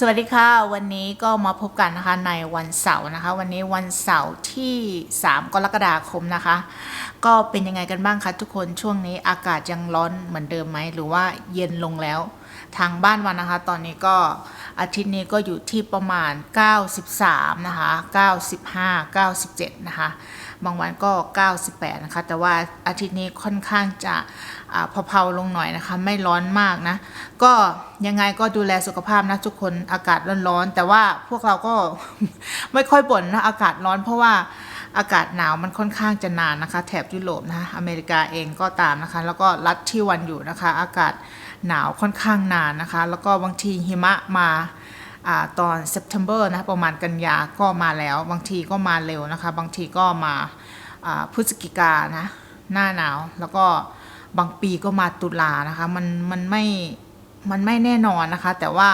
สวัสดีค่ะ วันนี้ก็มาพบกันนะคะในวันเสาร์นะคะ วันนี้วันเสาร์ที่ 3 กรกฎาคมนะคะ ก็เป็นยังไงกันบ้างคะทุกคนช่วงนี้อากาศยังร้อนเหมือนเดิมไหมหรือว่าเย็นลงแล้ว ทางบ้านวันนะคะ ตอนนี้ก็อาทิตย์นี้ก็อยู่ที่ประมาณ 93 นะคะ 95 97 นะคะ บางวันก็ 98 นะคะ แต่ว่าอาทิตย์นี้ค่อนข้างจะอ่าเผาๆลงหน่อยนะคะ ไม่ร้อนมากนะ ก็ยังไงก็ดูแลสุขภาพนะทุกคนอากาศร้อนๆ แต่ว่าพวกเราก็ไม่ค่อยบ่นนะอากาศร้อนเพราะว่าอากาศหนาวมันค่อนข้างจะนานนะคะ แถบยุโรปนะคะอเมริกาเองก็ตามนะคะ แล้วก็รัฐที่วันอยู่นะคะ อากาศหนาวค่อนข้างนานนะคะ แล้วก็บางทีหิมะมา อตอน September นะประมาณกันยาก็มาแล้วบางทีก็มาเร็วนะคะ บางทีก็มาพฤศจิกานะหน้าหนาว แล้วก็บางปีก็มาตุลานะคะ มันมันไม่มันไม่แน่นอนนะคะ แต่ว่า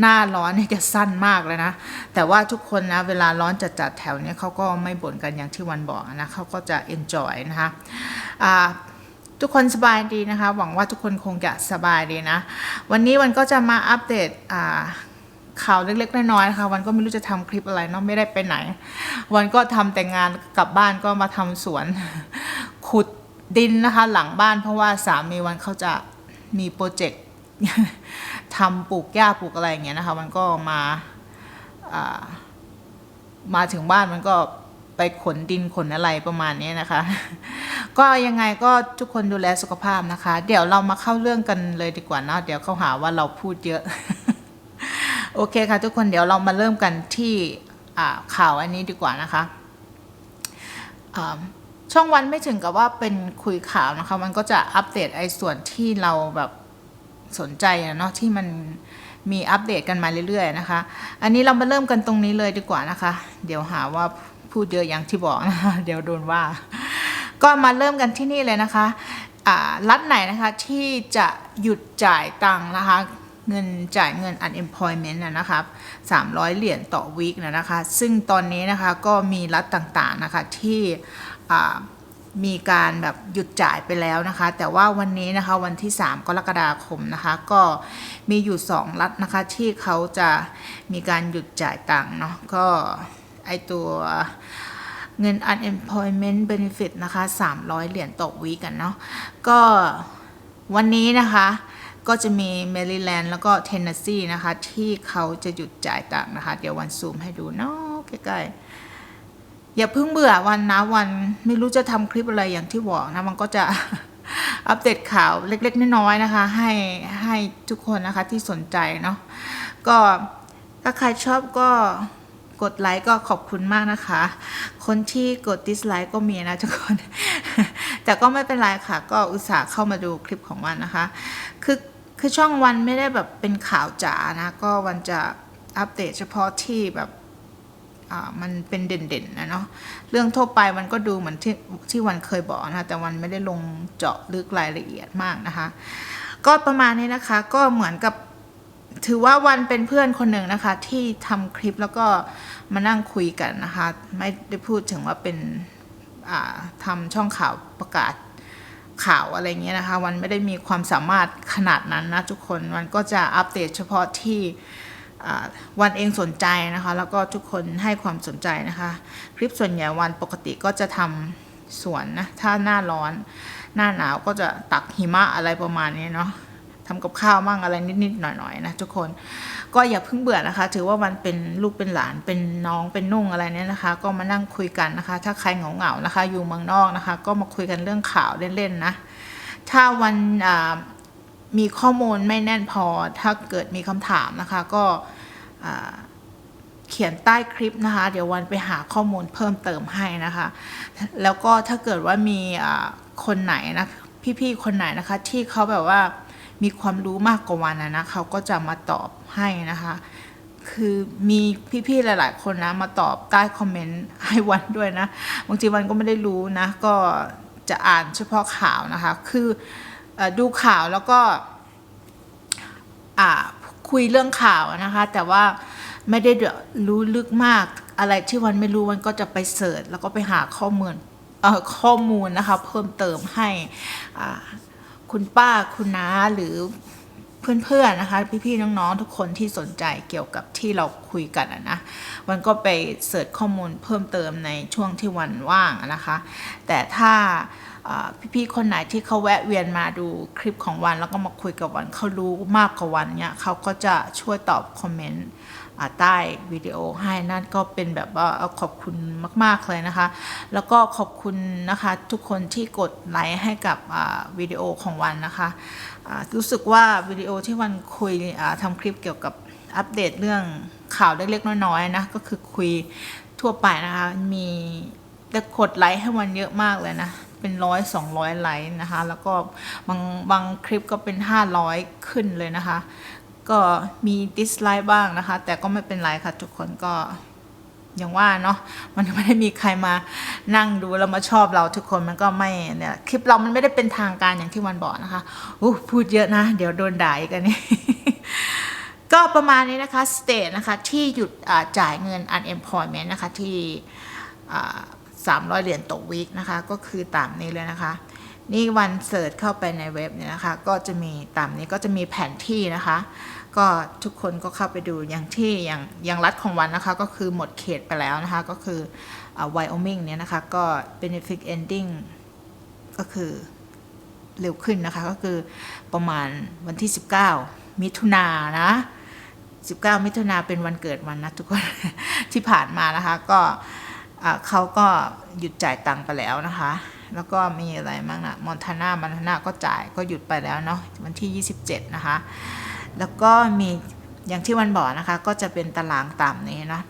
หน้าร้อนนี่จะสั้นมากเลยนะ แต่ว่าทุกคนนะ เวลาร้อนจัดๆแถวเนี้ยเขาก็ไม่บ่นกันอย่างที่วันบอกนะเขาก็จะ enjoy นะคะทุกคนสบายดีนะคะ หวังว่าทุกคนคงจะสบายดีนะ วันนี้วันก็จะมาอัปเดตอ่า ข่าวเล็กๆน้อยๆนะคะวันก็ไม่รู้จะทำคลิปอะไรเนาะไม่ได้ไปไหน วันก็ทำแต่งานกลับบ้านก็มาทำสวน ขุดดินนะคะ หลังบ้านเพราะว่าสามีวันเขาจะมีโปรเจกต์ทำปลูกหญ้าปลูกอะไรอย่างเงี้ยนะคะมันก็มาามาถึงบ้านมันก็ไปขนดินขนอะไรประมาณนี้นะคะ ก็ยังไงก็ทุกคนดูแลสุขภาพนะคะ เดี๋ยวเรามาเข้าเรื่องกันเลยดีกว่านะเดี๋ยวเขาหาว่าเราพูดเยอะ โอเคค่ะทุกคนเดี๋ยวเรามาเริ่มกันที่ข่าวอันนี้ดีกว่านะคะช่องวันไม่ถึงกับว่าเป็นคุยข่าวนะคะ มันก็จะอัปเดตไอ้ส่วนที่เราแบบสนใจนะเนาะที่มันมีอัปเดตกันมาเรื่อยๆนะคะ อันนี้เรามาเริ่มกันตรงนี้เลยดีกว่านะคะ เดี๋ยวหาว่าพูดเยอะอย่างที่บอกนะคะเดี๋ยวโดนว่า ก็มาเริ่มกันที่นี่เลยนะคะรัฐไหนนะคะที่จะหยุดจ่ายตังค์นะคะ เงินจ่ายเงิน unemployment นะนะครับ 300 เหรียญต่อวีคนะนะคะ ซึ่งตอนนี้นะคะก็มีรัฐต่างๆนะคะที่มีการแบบหยุดจ่ายไปแล้วนะคะ แต่ว่าวันนี้นะคะวันที่ 3 กรกฎาคมนะคะ ก็มีอยู่ 2 รัฐนะคะที่เขาจะมีการหยุดจ่ายตังค์เนาะก็ไอตัวเงิน unemployment benefit นะคะ 300 เหรียญต่อวีกันเนาะก็วันนี้นะคะ ก็จะมีแมริแลนด์แล้วก็เทนเนสซีนะคะ ที่เขาจะหยุดจ่ายตังค์นะคะ เดี๋ยววันซูมให้ดูเนาะใกล้ๆ อย่าเพิ่งเบื่อวันนะวันไม่รู้จะทำคลิปอะไรอย่างที่บอกนะ มันก็จะอัปเดตข่าวเล็ก ๆ น้อยๆนะคะ ให้ให้ทุกคนนะคะที่สนใจเนาะก็ถ้าใครชอบก็กดไลค์ก็ขอบคุณมากนะคะ คนที่กดดิสไลค์ก็มีนะทุกคน แต่ก็ไม่เป็นไรค่ะ ก็อุตส่าห์เข้ามาดูคลิปของวันนะคะ คือ คือช่องวันไม่ได้แบบเป็นข่าวจ๋านะ ก็วันจะอัปเดตเฉพาะที่แบบมันเป็นเด่นๆนะเนาะเรื่องทั่วไปมันก็ดูเหมือนที่ที่วันเคยบอกนะแต่วันไม่ได้ลงเจาะลึกรายละเอียดมากนะคะ ก็ประมาณนี้นะคะก็เหมือนกับถือว่าวันเป็นเพื่อนคนหนึ่งนะคะ ที่ทำคลิปแล้วก็มานั่งคุยกันนะคะ ไม่ได้พูดถึงว่าเป็นทำช่องข่าวประกาศ ข่าวอะไรเงี้ยนะคะ วันไม่ได้มีความสามารถขนาดนั้นนะทุกคนวันก็จะอัปเดตเฉพาะที่วันเองสนใจนะคะ แล้วก็ทุกคนให้ความสนใจนะคะ คลิปส่วนใหญ่วันปกติก็จะทำสวนนะ ถ้าหน้าร้อน หน้าหนาวก็จะตักหิมะอะไรประมาณนี้เนาะ ทำกับข้าวมั่งอะไรนิดๆหน่อยๆนะทุกคนก็อย่าเพิ่งเบื่อนะคะ ถือว่าวันเป็นลูกเป็นหลานเป็นน้องเป็นนุ่งอะไรเนี่ยนะคะ ก็มานั่งคุยกันนะคะ ถ้าใครเหงาๆนะคะ อยู่เมืองนอกนะคะ ก็มาคุยกันเรื่องข่าวเล่นๆนะ ถ้าวันมีข้อมูลไม่แน่นพอ ถ้าเกิดมีคำถามนะคะ ก็เขียนใต้คลิปนะคะ เดี๋ยววันไปหาข้อมูลเพิ่มเติมให้นะคะ แล้วก็ถ้าเกิดว่ามีคนไหนนะพี่ๆคนไหนนะคะ ที่เขาแบบว่า มีความรู้มากกว่าวันนะนะเขาก็จะมาตอบให้นะคะ คือมีพี่ๆหลาย ๆ คนนะมาตอบใต้คอมเมนต์ให้วันด้วยนะบางทีวันก็ไม่ได้รู้นะ ก็จะอ่านเฉพาะข่าวนะคะ คืออดูข่าวแล้วก็คุยเรื่องข่าวนะคะ แต่ว่าไม่ได้รู้ลึกมากอะไรที่วันไม่รู้วันก็จะไปเสิร์ชแล้วก็ไปหาข้อมูลข้อมูลนะคะ เพิ่มเติมให้อ่า คุณป้าคุณน้าหรือเพื่อนๆนะคะ พี่ๆน้องๆทุกคนที่สนใจเกี่ยวกับที่เราคุยกันนะวันก็ไปเสิร์ชข้อมูลเพิ่มเติมในช่วงที่วันว่างนะคะ แต่ถ้าพี่ๆคนไหนที่เขาแวะเวียนมาดูคลิปของวันแล้วก็มาคุยกับวันเขารู้มากกว่าวันเนี่ยเขาก็จะช่วยตอบคอมเมนต์ ใต้วิดีโอให้นั่นก็เป็นแบบว่าขอบคุณมาก ๆ เลยนะคะ แล้วก็ขอบคุณนะคะทุกคนที่กดไลค์ให้กับวิดีโอของวันนะคะรู้สึกว่าวิดีโอที่วันคุยทำคลิปเกี่ยวกับอัปเดตเรื่องข่าวเล็กๆน้อยๆนะก็คือคุยทั่วไปนะคะ มีแต่กดไลค์ให้วันเยอะมากเลยนะ เป็นร้อยสองร้อยไลค์นะคะ แล้วก็บางบางคลิปก็เป็นห้าร้อยขึ้นเลยนะคะ ก็มีดิสไลค์บ้างนะคะ แต่ก็ไม่เป็นไรค่ะทุกคนก็อย่างว่าเนาะมันไม่ได้มีใครมานั่งดูแล้วมาชอบเราทุกคนมันก็ไม่เนี่ยคลิปเรามันไม่ได้เป็นทางการอย่างที่วันบอกนะคะอู้พูดเยอะนะ เดี๋ยวโดนด่าอีกันนี่ก็ประมาณนี้นะคะสเตทนะคะที่หยุดจ่ายเงิน unemployment นะคะที่สามร้อยเหรียญต่อวีคนะคะ ก็คือตามนี้เลยนะคะ นี่วันเสิร์ชเข้าไปในเว็บเนี่ยนะคะ ก็จะมีตามนี้ก็จะมีแผนที่นะคะ ก็ทุกคนก็เข้าไปดูอย่างที่อย่างอย่างรัฐของวันนะคะ ก็คือหมดเขตไปแล้วนะคะ ก็คือไวโอมิงเนี่ยนะคะ ก็ benefit ending ก็คือเร็วขึ้นนะคะ ก็คือประมาณวันที่ 19 มิถุนายนนะ 19 มิถุนาเป็นวันเกิดวันนะทุกคนที่ผ่านมานะคะ ก็เขาก็หยุดจ่ายตังค์ไปแล้วนะคะ แล้วก็มีอะไรบ้างนะมอนทาน่ามอนทาน่าก็จ่ายก็หยุดไปแล้วเนาะวันที่ 27 นะคะ แล้วก็มีอย่างที่วันบอกนะคะ ก็จะเป็นตารางตามนี้นะ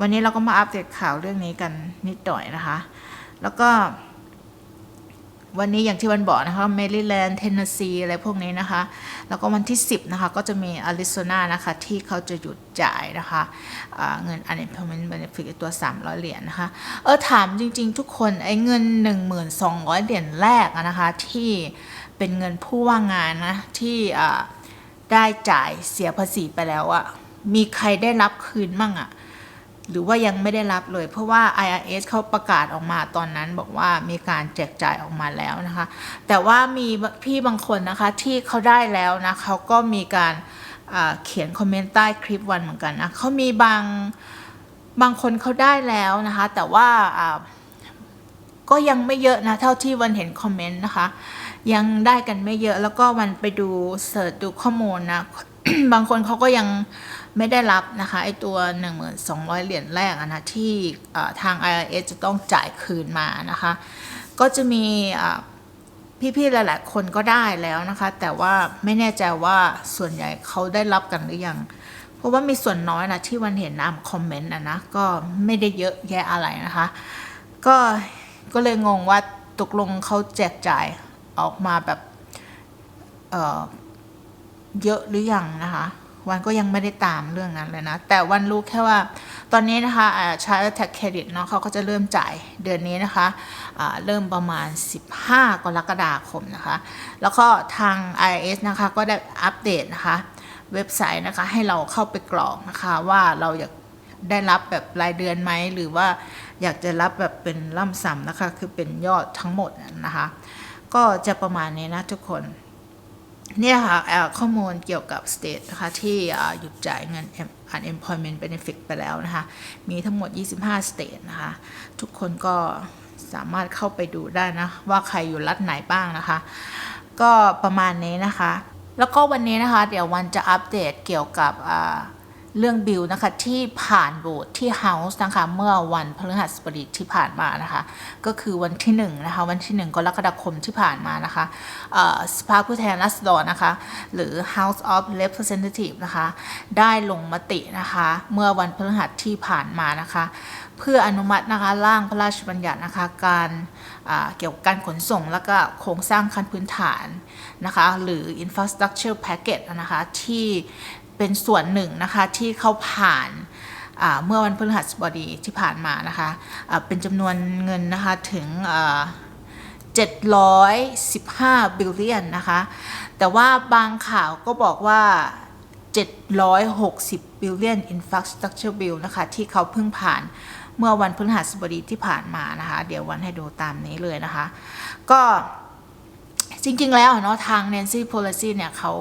วันนี้เราก็มาอัปเดตข่าวเรื่องนี้กันนิดหน่อยนะคะ แล้วก็ วันนี้อย่างที่วันบอกนะคะเมริแลนด์เทนเนสซีอะไรพวกนี้นะคะ แล้วก็วันที่ 10 นะคะ ก็จะมีอาริโซนานะคะ ที่เขาจะหยุดจ่ายนะคะอ่าเงิน unemployment benefit ตัว 300 เหรียญนะคะ เออ ถามจริงๆ ทุกคนไอ้เงิน 1,200 เหรียญแรกนะคะ ที่เป็นเงินผู้ว่างงานนะ ที่ได้จ่ายเสียภาษีไปแล้วอะมีใครได้รับคืนมั่งอะ หรือว่ายังไม่ได้รับเลย เพราะว่า IRS เขาประกาศออกมาตอนนั้นบอกว่ามีการแจกจ่ายออกมาแล้วนะคะ แต่ว่ามีพี่บางคนนะคะที่เขาได้แล้วนะเขาก็มีการเขียนคอมเมนต์ใต้คลิปวันเหมือนกันนะเขามีบางบางคนเขาได้แล้วนะคะ แต่ว่าก็ยังไม่เยอะนะ เท่าที่วันเห็นคอมเมนต์นะคะ ยังได้กันไม่เยอะแล้วก็วันไปดูเสิร์ชดูข้อมูลนะ บางคนเขาก็ยังไม่ได้รับนะคะไอตัว 1,200 เหรียญแรกอะนะที่ทาง IRS จะต้องจ่ายคืนมานะคะ ก็จะมีพี่ๆหลายๆคนก็ได้แล้วนะคะ แต่ว่าไม่แน่ใจว่าส่วนใหญ่เขาได้รับกันหรือยัง เพราะว่ามีส่วนน้อยนะที่วันเห็นนามคอมเมนต์นะนะก็ไม่ได้เยอะแยะอะไรนะคะ ก็ก็เลยงงว่าตกลงเขาแจกจ่ายออกมาแบบ เยอะหรือยังนะคะ วันก็ยังไม่ได้ตามเรื่องนั้นเลยนะ แต่วันรู้แค่ว่าตอนนี้นะคะอ่าใช้ tax credit เนาะเขาก็จะเริ่มจ่ายเดือนนี้นะคะอ่าเริ่มประมาณ 15 กรกฎาคมนะคะ แล้วก็ทาง IRS นะคะก็ได้อัปเดตนะคะ เว็บไซต์นะคะให้เราเข้าไปกรอกนะคะว่าเราอยากได้รับแบบรายเดือนไหมหรือว่าอยากจะรับแบบเป็นล่ำซ้ำนะคะ คือเป็นยอดทั้งหมดนะคะ ก็จะประมาณนี้นะทุกคน เนี่ยค่ะข้อมูลเกี่ยวกับ state นะคะที่หยุดจ่ายเงิน unemployment benefit ไปแล้วนะคะ มีทั้งหมด 25 state นะคะ ทุกคนก็สามารถเข้าไปดูได้นะ ว่าใครอยู่รัฐไหนบ้างนะคะ ก็ประมาณนี้นะคะ แล้วก็วันนี้นะคะ เดี๋ยววันจะอัปเดตเกี่ยวกับ เรื่องบิลนะคะที่ผ่านโหวตที่ House นะคะเมื่อวันพฤหัสบดีที่ผ่านมานะคะ ก็คือวันที่1นะคะวันที่ 1 กรกฎาคมที่ผ่านมานะคะสภาผู้แทนราษฎรนะคะ หรือ House of Representative นะคะ ได้ลงมตินะคะ เมื่อวันพฤหัสที่ผ่านมานะคะ เพื่ออนุมัตินะคะร่างพระราชบัญญัตินะคะการเกี่ยวกับการขนส่งและก็โครงสร้างขั้นพื้นฐานนะคะ หรือ infrastructure package นะคะที่ เป็นส่วนหนึ่งนะคะที่เขาผ่านเมื่อวันพฤหัสบดีที่ผ่านมานะคะอ่าเป็นจำนวนเงินนะคะถึงอ่า715 บิลเลียนนะคะ แต่ว่าบางข่าวก็บอกว่า 760 บิลเลียน infrastructure bill นะคะ ที่เขาเพิ่งผ่านเมื่อวันพฤหัสบดีที่ผ่านมานะคะ เดี๋ยววันให้ดูตามนี้เลยนะคะ ก็จริงๆแล้วเนาะทาง Nancy Pelosi เนี่ยเขา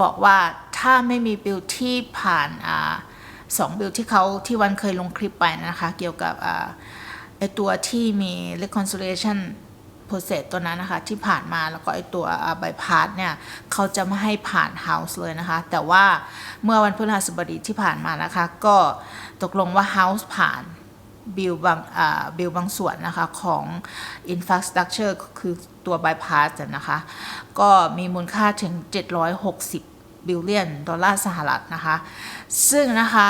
บอกว่าถ้าไม่มีบิลที่ผ่านอสองบิลที่เขาที่วันเคยลงคลิปไปนะคะ เกี่ยวกับอไอตัวที่มี reconciliation process ตัวนั้นนะคะ ที่ผ่านมาแล้วก็ไอตัวใบพาสเนี่ยเขาจะไม่ให้ผ่าน House เลยนะคะ แต่ว่าเมื่อวันพฤหัสบดีที่ผ่านมานะคะ ก็ตกลงว่า House ผ่านบิลบางบิลบางส่วนนะคะ ของ infrastructure คือ ตัว bypass อะนะคะ ก็มีมูลค่าถึง 760 บิลเลียนดอลลาร์สหรัฐนะคะ ซึ่งนะคะ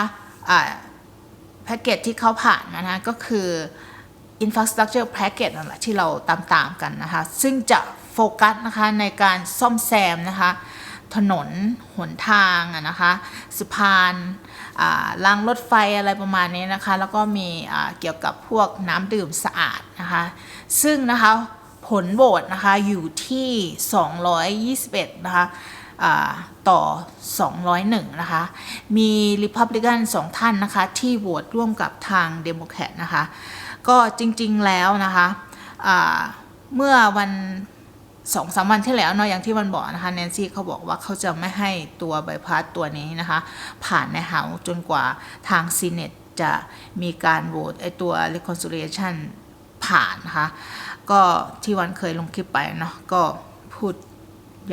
แพ็กเกจที่เขาผ่านนะคะก็คือ infrastructure package นั่นแหละที่เราตามๆกันนะคะ ซึ่งจะโฟกัสนะคะในการซ่อมแซมนะคะ ถนน หนทางนะคะสะพานอ่ารางรถไฟอะไรประมาณนี้นะคะ แล้วก็มีเกี่ยวกับพวกน้ำดื่มสะอาดนะคะ ซึ่งนะคะ ผลโหวตนะคะอยู่ที่ 221 นะคะต่อ 201 นะคะ มีริพับลิกันสองท่านนะคะ ที่โหวตร่วมกับทางเดโมแครตนะคะ ก็จริงๆแล้วนะคะเมื่อวันสองสามวันที่แล้วเนาะอย่างที่วันบอกนะคะแนนซี่เขาบอกว่าเขาจะไม่ให้ตัวใบพัดตัวนี้นะคะ ผ่านในเฮาจนกว่าทางซีเนตจะมีการโหวตไอตัว reconciliation ผ่านนะคะ ก็ที่วันเคยลงคลิปไปเนาะก็พูด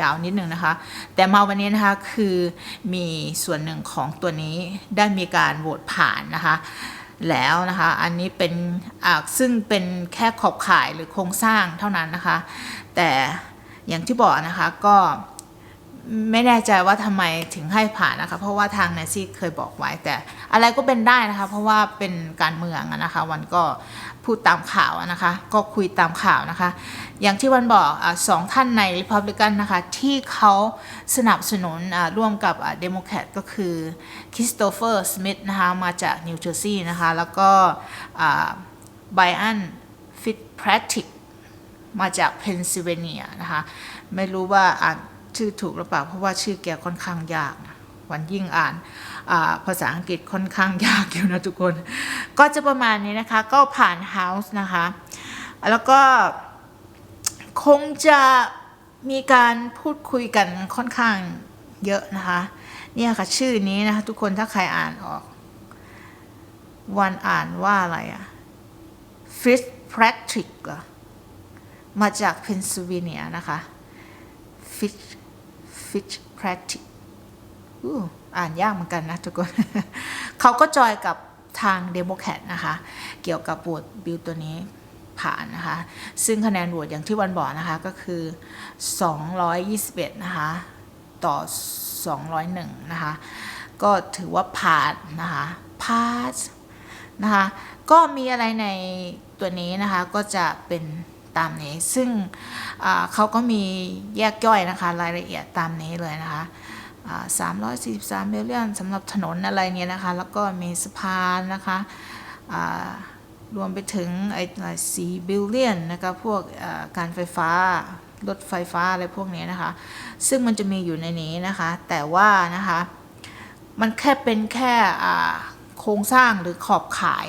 ยาวนิดนึงนะคะ แต่มาวันนี้นะคะคือมีส่วนหนึ่งของตัวนี้ได้มีการโหวตผ่านนะคะ แล้วนะคะ อันนี้เป็นซึ่งเป็นแค่ขอบข่ายหรือโครงสร้างเท่านั้นนะคะ แต่อย่างที่บอกนะคะก็ ไม่แน่ใจว่าทำไมถึงให้ผ่านนะคะ เพราะว่าทางแนซี่เคยบอกไว้แต่อะไรก็เป็นได้นะคะ เพราะว่าเป็นการเมืองนะคะวันก็พูดตามข่าวนะคะ ก็คุยตามข่าวนะคะ อย่างที่วันบอกอสองท่านใน Republican นะคะที่เขาสนับสนุนร่วมกับเดโมแครตก็คือคริสโตเฟอร์สมิธนะคะมาจากนิวเจอร์ซีย์นะคะ แล้วก็ไบอันฟิตแพทริกมาจากเพนซิลเวเนียนะคะ ไม่รู้ว่าอ่าน ชื่อถูกหรือเปล่า เพราะว่าชื่อแกค่อนข้างยากนะวันยิ่งอ่านาภาษาอังกฤษค่อนข้างยากอยู่นะทุกคน ก็จะประมาณนี้นะคะ ก็ผ่าน House นะคะ แล้วก็คงจะมีการพูดคุยกันค่อนข้างเยอะนะคะ เนี่ยค่ะชื่อนี้นะคะทุกคนถ้าใครอ่านออก วันอ่านว่าอะไรอะ Fish Practice เหรอมาจากเพนซิลเวเนียนะคะ Fish Fish Practice อ่านยากเหมือนกันนะทุกคน เขาก็จอยกับทางเดโมแครตนะคะ เกี่ยวกับโหวตบิลตัวนี้ผ่านนะคะ ซึ่งคะแนนโหวตอย่างที่วันบอกนะคะ ก็คือ 221 นะคะ ต่อ 201 นะคะ ก็ถือว่าผ่านนะคะพาสนะคะ ก็มีอะไรในตัวนี้นะคะ ก็จะเป็น ตามนี้ ซึ่งเขาก็มีแยกย่อยนะคะรายละเอียดตามนี้เลยนะคะอ่า343มิลเลียนสำหรับถนนอะไรเนี่ยนะคะ แล้วก็มีสะพานนะคะรวมไปถึงไอ้สี่บิลเลียนนะคะพวกการไฟฟ้ารถไฟฟ้าอะไรพวกนี้นะคะ ซึ่งมันจะมีอยู่ในนี้นะคะ แต่ว่านะคะ มันแค่เป็นแค่โครงสร้างหรือขอบข่าย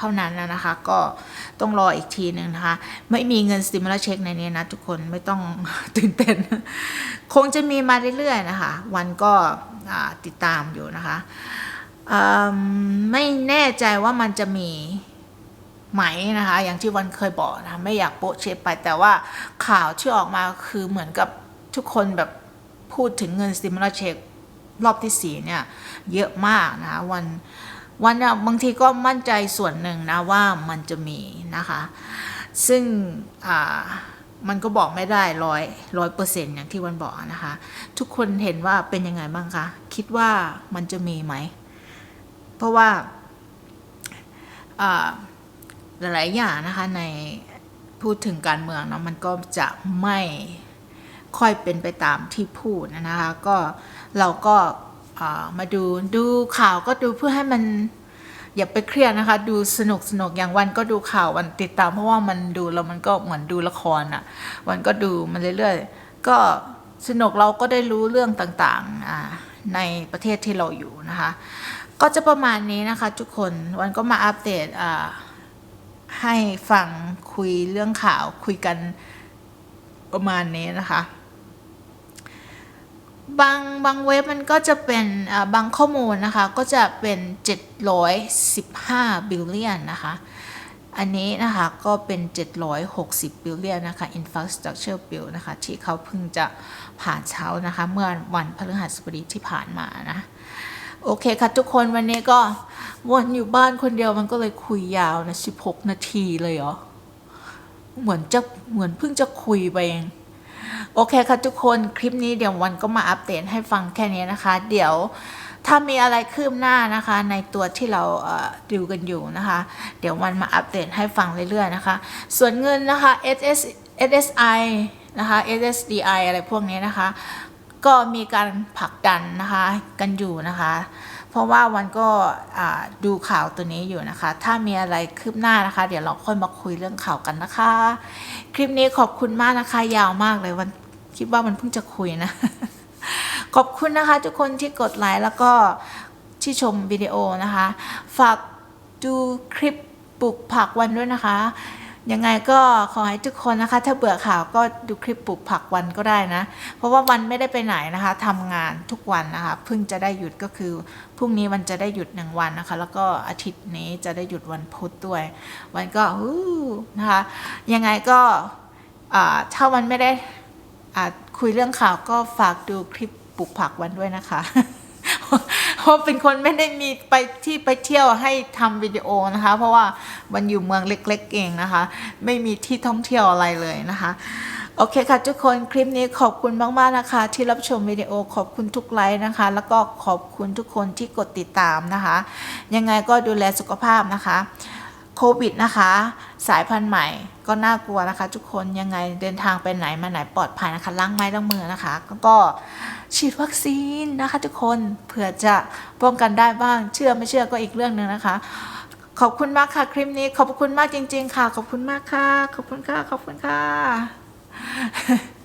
เท่านั้นนะคะ ก็ต้องรออีกทีหนึ่งนะคะ ไม่มีเงินสติม u ลเช็คในนี้นะทุกคนไม่ต้องตื่นเต้น คงจะมีมาเรื่อยๆนะคะ วันก็ติดตามอยู่นะคะ ไม่แน่ใจว่ามันจะมีไหมนะคะ อย่างที่วันเคยบอกนะะไม่อยากโปะเชฟไป แต่ว่าข่าวที่ออกมาคือเหมือนกับทุกคนแบบพูดถึงเงินสติม u ลเช็ครอบที่สี่เนี่ย เยอะมากนะวันวัน เนี่ยบางทีก็มั่นใจส่วนหนึ่งนะว่ามันจะมีนะคะ ซึ่งมันก็บอกไม่ได้ร้อยร้อยเปอร์เซ็นต์อย่างที่วันบอกนะคะ ทุกคนเห็นว่าเป็นยังไงบ้างคะ คิดว่ามันจะมีไหม เพราะว่าหลายๆอย่างนะคะในพูดถึงการเมืองเนาะมันก็จะไม่ค่อยเป็นไปตามที่พูดนะคะ ก็เราก็ มาดูดูข่าวก็ดูเพื่อให้มันอย่าไปเครียดนะคะ ดูสนุกสนุกอย่างวันก็ดูข่าววันติดตาม เพราะว่ามันดูแล้วมันก็เหมือนดูละครอะ่ะวันก็ดูมันเรื่อยๆ ก็สนุกเราก็ได้รู้เรื่องต่างๆในประเทศที่เราอยู่นะคะ ก็จะประมาณนี้นะคะ ทุกคนวันก็มาอัปเดตให้ฟังคุยเรื่องข่าวคุยกันประมาณนี้นะคะ บางบางเว็บมันก็จะเป็นบางข้อมูลนะคะ ก็จะเป็น 715 บิลเลียนนะคะ อันนี้นะคะก็เป็น 760 บิลเลียนนะคะ infrastructure bill นะคะ ที่เขาเพิ่งจะผ่านเช้านะคะ เมื่อวันพฤหัสบดีที่ผ่านมานะโอเคค่ะทุกคนวันนี้ก็วนอยู่บ้านคนเดียวมันก็เลยคุยยาวนะ 16 นาทีเลยเหรอ เหมือนจะเหมือนเพิ่งจะคุยไปเอง โอเคค่ะทุกคนคลิปนี้เดี๋ยววันก็มาอัปเดตให้ฟังแค่นี้นะคะ เดี๋ยวถ้ามีอะไรคืบหน้านะคะ ในตัวที่เราเอ่อดูกันอยู่นะคะ เดี๋ยววันมาอัปเดตให้ฟังเรื่อยๆนะคะ ส่วนเงินนะคะ SS SSI นะคะ SSDI อะไรพวกนี้นะคะ ก็มีการผลักดันนะคะกันอยู่นะคะ เพราะว่าวันก็ดูข่าวตัวนี้อยู่นะคะ ถ้ามีอะไรคืบหน้านะคะ เดี๋ยวเราค่อยมาคุยเรื่องข่าวกันนะคะ คลิปนี้ขอบคุณมากนะคะ ยาวมากเลยวันคิดว่ามันเพิ่งจะคุยนะ ขอบคุณนะคะ ทุกคนที่กดไลค์แล้วก็ที่ชมวิดีโอนะคะ ฝากดูคลิปปลูกผักวันด้วยนะคะ ยังไงก็ขอให้ทุกคนนะคะ ถ้าเบื่อข่าวก็ดูคลิปปลูกผักวันก็ได้นะ เพราะว่าวันไม่ได้ไปไหนนะคะทำงานทุกวันนะคะเพิ่งจะได้หยุดก็คือพรุ่งนี้วันจะได้หยุดหนึ่งวันนะคะ แล้วก็อาทิตย์นี้จะได้หยุดวันพุธด้วย วันก็ฮู้นะคะยังไงก็ถ้าวันไม่ได้คุยเรื่องข่าวก็ฝากดูคลิปปลูกผักวันด้วยนะคะ เพราะเป็นคนไม่ได้มีไปที่ไปเที่ยวให้ทำวิดีโอนะคะ เพราะว่ามันอยู่เมืองเล็กๆเองนะคะ ไม่มีที่ท่องเที่ยวอะไรเลยนะคะโอเคค่ะทุกคนคลิปนี้ขอบคุณมากๆนะคะ ที่รับชมวิดีโอขอบคุณทุกไลค์นะคะ แล้วก็ขอบคุณทุกคนที่กดติดตามนะคะ ยังไงก็ดูแลสุขภาพนะคะโควิดนะคะ สายพันธุ์ใหม่ก็น่ากลัวนะคะ ทุกคนยังไงเดินทางไปไหนมาไหนปลอดภัยนะคะล้างไม้ล้างมือนะคะ ก็ ฉีดวัคซีนนะคะทุกคนเผื่อจะป้องกันได้บ้าง เชื่อไม่เชื่อก็อีกเรื่องหนึ่งนะคะ ขอบคุณมากค่ะคลิปนี้ ขอบคุณมากจริง ๆ ค่ะ ขอบคุณมากค่ะ ขอบคุณค่ะ ขอบคุณค่ะ